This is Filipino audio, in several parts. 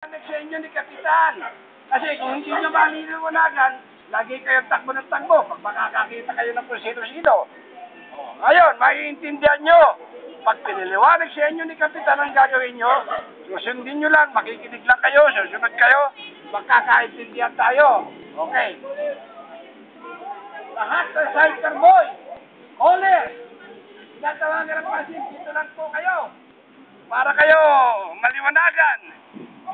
Nag sa inyo ni Kapitan. Kasi kung hindi nyo maliliwanagan, lagi kayong takbo ng takbo pag makakakita kayo ng kung sino-sino. Oh, Ngayon, maiintindihan nyo. Pag piniliwanag sa inyo ni Kapitan ang gagawin nyo, susundin nyo lang, makikinig lang kayo, susunod kayo, magkakaintindihan tayo. Okay. Lahat ng cyber boy, caller, tinatawagan ng pasin, dito lang po kayo. Para kayo maliwanagan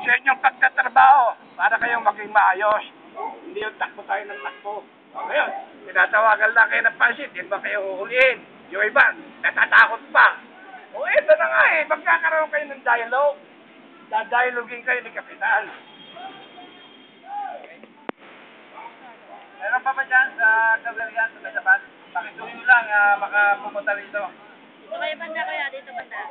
sa inyong pagtatrabaho, para kayong maging maayos. Hindi yung takbo tayo ng takbo. O ngayon, tinatawagan lang kayo ng pansit, hindi ba kayo huhulihin? Yung iba, natatakot pa. O eto na nga eh, magkakaroon kayo ng dialogue. Dadialogin kayo ni Kapitan. Meron pa ba dyan sa Kagalian sa Metapat? Pakituloy lang, ah, baka pumunta rito. Dito kayo banda kaya, dito banda.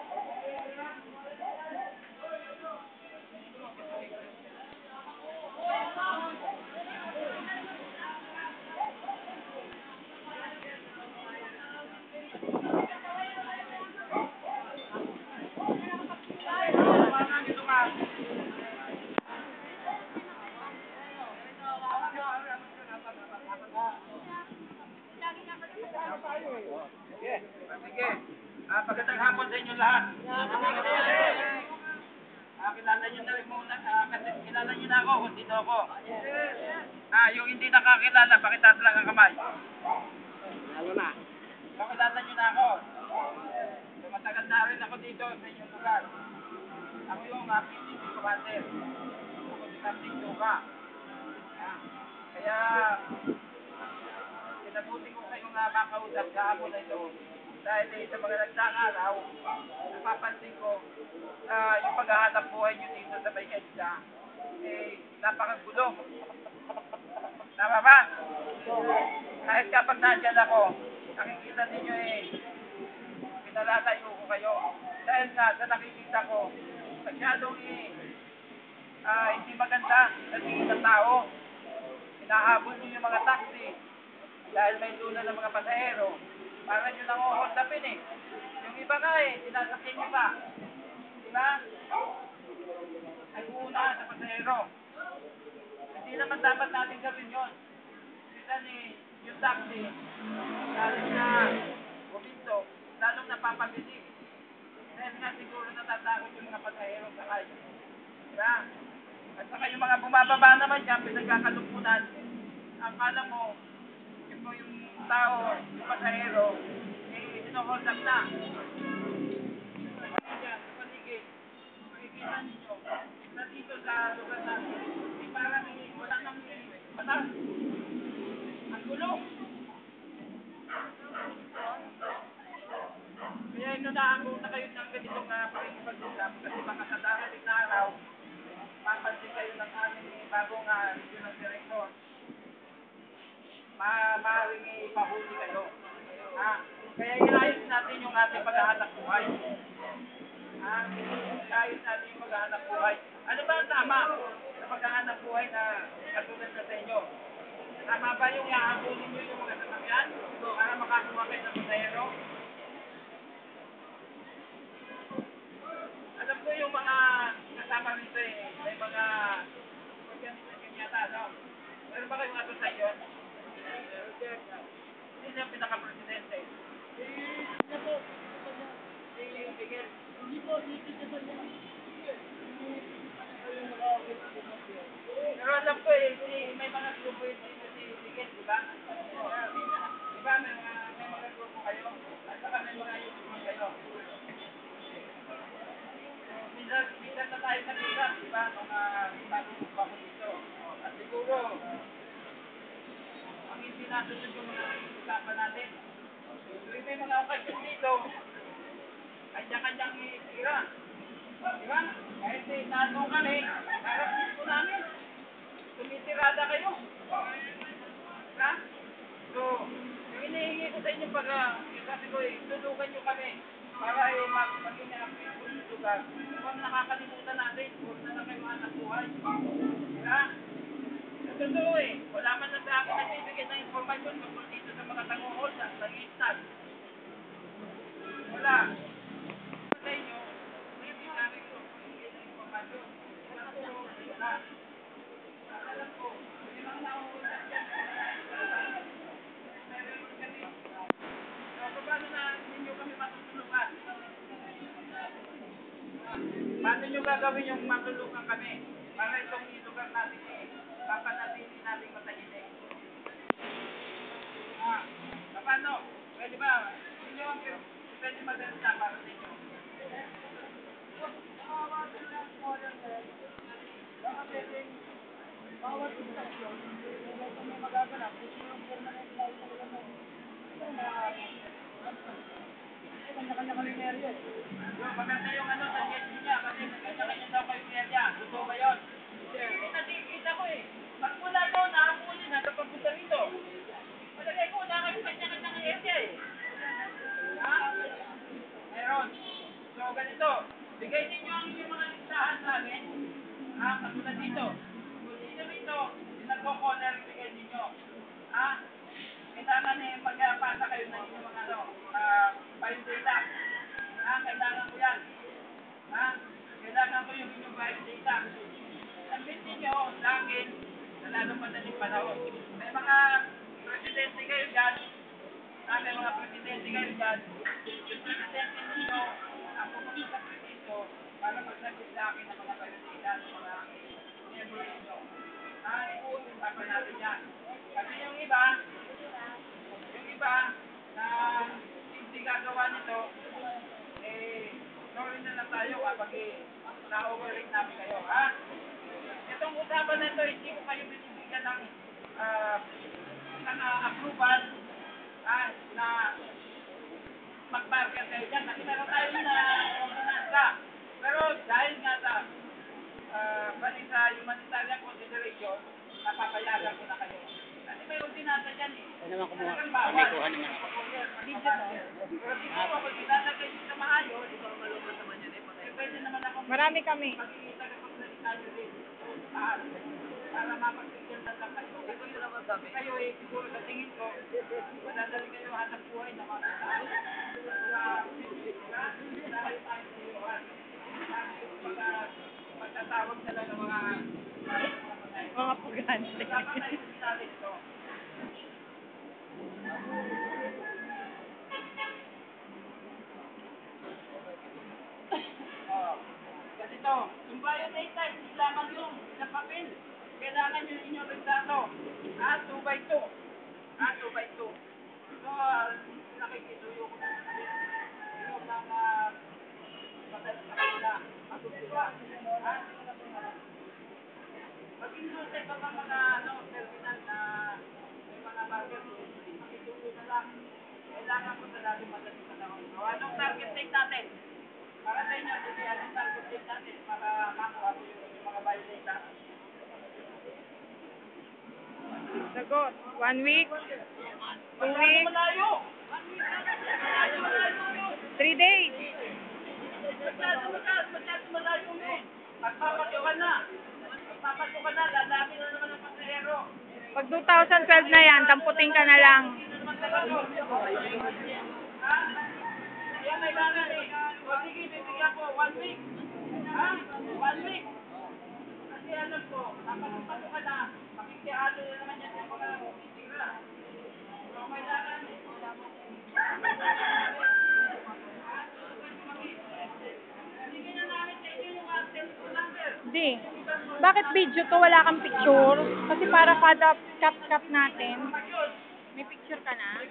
Sige. Ah, Sige. Ah, magandang hapon sa inyo lahat. Ah, kilala niyo na rin muna, ah, kasi kilala niyo na ako kung sino ako. Ah, yung hindi nakakilala, pakitaas lang ang kamay. Lalo na. Pakilala niyo na ako. So, matagal na rin ako dito sa inyong lugar. Ako yung uh, PCC commander. Ako si Captain Duka. Ah, kaya, pinabuti ko kayong uh, makausap sa hapon na ito. Dahil eh, sa mga nagdaang araw, napapansin ko, ah, yung paghahanap buhay nyo dito sa may eh, napakagulo. Tama ba? Kahit kapag nandyan ako, nakikita ninyo eh, pinalalayo ko kayo. Dahil nga, sa nakikita ko, masyadong eh, ah, hindi maganda sa tingin ng tao. Hinahabol niyo yung mga taxi dahil may tuna ng mga pasahero. Para nyo nang uhondapin eh. Yung iba nga eh, sinasakyan nyo pa. Di ba? Ay una sa pasahero. Hindi naman dapat natin gawin yun. Minsan eh, yung taxi, lalo na buminto, lalong napapabilis. Dahil nga siguro natatakot yung mga pasahero sa kayo. Diba? At saka yung mga bumababa naman dyan, pinagkakalumpunan. Akala mo, tao, pasahero, eh, sinohold up na. Dyan, sa paligid, makikita ninyo, na dito sa lugar natin, eh, parang eh, wala nang batas. Ang gulo. Kaya inunahan ko na kayo ng ganitong uh, pakikipag-usap kasi baka sa darating na araw, mapansin kayo ng aming bagong uh, regional director. Ma maaaring ipahuli kayo. Ha? Kaya inayos natin yung ating paghahanap buhay. Ha? Inayos natin yung paghahanap buhay. Ano ba ang tama sa paghahanap buhay na katulad na sa inyo? Tama ba yung iahabulin nyo yung mga sasakyan para makakuha kayo ng pasahero? Alam ko yung mga kasama rito eh, may mga organisasyon yata, no? Meron ba kayong ato sa? Sino yung pinaka-presidente? Ano po? Si Miguel. Hindi po, dito sa banda. Pero alam ko eh, si, may mga grupo yun dito si Miguel, di ba? Di ba, may mga, may mga grupo kayo? At saka may mga YouTube kayo. Minsan, minsan na tayo nakita, di ba? Mga bagong bago dito. At siguro, ang hindi nasunod yung mga usapan natin. Tuwing may mga okasyon dito, kanya-kanyang itira. Di ba? Kahit eh, nandun kami, harap dito namin. Tumitirada kayo. Diba? So, yung inihingi ko sa inyo pag, sabi ko eh, tulungan nyo kami para eh, mag maging na yung lugar. Kung nakakalimutan natin, huwag na lang kayo anak buhay. Diba? Sa totoo eh, wala man lang sa akin nagbibigay ng informasyon tungkol dito sa mga tanguhol sa nag-i-start. Wala. Sa inyo, may binabi ko, hindi na informasyon. Alam ko, dyan, meron kami. So, paano na ninyo kami matutulungan? Paano nyo gagawin yung matulungan kami? Para itong lugar natin eh, papanatili natin matahimik. Ah, paano? Pwede ba? Hindi ang pwede maganda para sa inyo. Bawat istasyon, kung may magaganap, gusto yung permanent light na gano'n. Ito na, kanya-kanya eh. Maganda yung ano sa sketch niya kasi kanya-kanya daw kayo area. Gusto ba yun? Eh, nakikita ko eh. Pag mula doon, nakapuli na papunta rito. Malagay ko, na kayo kanya-kanya area eh. Ha? Meron. So, ganito. Bigay ninyo ang inyong mga listahan sa amin. Katulad dito. Sino rito, nagko-corner, bigay ninyo. Ha? Kailangan eh, pagpasa kayo ng inyong mga ano, ah, file data. Ha? Kailangan ko yan. Ha? Kailangan ko yung inyong file data. Sabihin ninyo sa akin sa lalong madaling panahon. May mga presidente kayo dyan. Ha? May mga presidente kayo dyan. Yung presidente ninyo, ang pumunta sa presidente para magsabi sa akin ng mga data ng mga miyembro ninyo. Ha? Iuusapan natin yan. Kasi yung iba, yung iba na hindi gagawa nito, eh, sorry na lang tayo kapag eh, na-overrate namin kayo, ha? Itong usapan na ito, hindi ko kayo binibigyan ng, ah, ng ah, approval, ha, na mag-bargain kayo dyan. Kasi meron tayo na ordinansa. Pero dahil nga sa uh, bali sa humanitarian consideration, napapayagan ko na kayo. Kasi may ordinansa dyan eh. Ano naman kumuha? May kuha naman. Pero siguro kung ilalagay nyo sa maayos, eh, pwede naman ako Marami kami. makikita na pagsalita nyo rin. Ah, para mapagbigyan na lang kayo. Kasi yun naman sabi. Kayo eh, siguro sa tingin ko, madadali kayo hanap buhay na mga tao. Kaya, dahil tayo sa iyo, ah. Pagka, pagtatawag sila ng mga Mga pagante. na. Oh, ganito, yung biodata, hindi lamang yung sa papel. Kailangan yung inyong retrato. Ah, 2 by 2. Ah, 2 by 2. So, ah, nakikisuyo ko na yung mga papel sa kanila. Pagod sila. Ah, Mag-industry pa ba mga ano, terminal na may mga bagay, makituloy na lang. Kailangan ko sa lalo madaling panahon. So, anong target date natin? Para sa inyo, sige, anong target date natin para makuha ko yung, mga bio data? Sagot. One week, two weeks, three days. Masyado malayo, masyado malayo yun! Na! Magpapatukan na, lalaki na naman ang pasahero! Pag 2012 na yan, damputin ka na lang. Kaya kailangan eh. O sige, bibigyan ko one week. Ha? One week. Kasi alam ko, kapag pasok ka na, makikialo na naman yan yung mga titira. So kailangan eh. Sige na Bakit video to? Wala kang picture? Kasi para kada cap-cap natin. May picture ka na?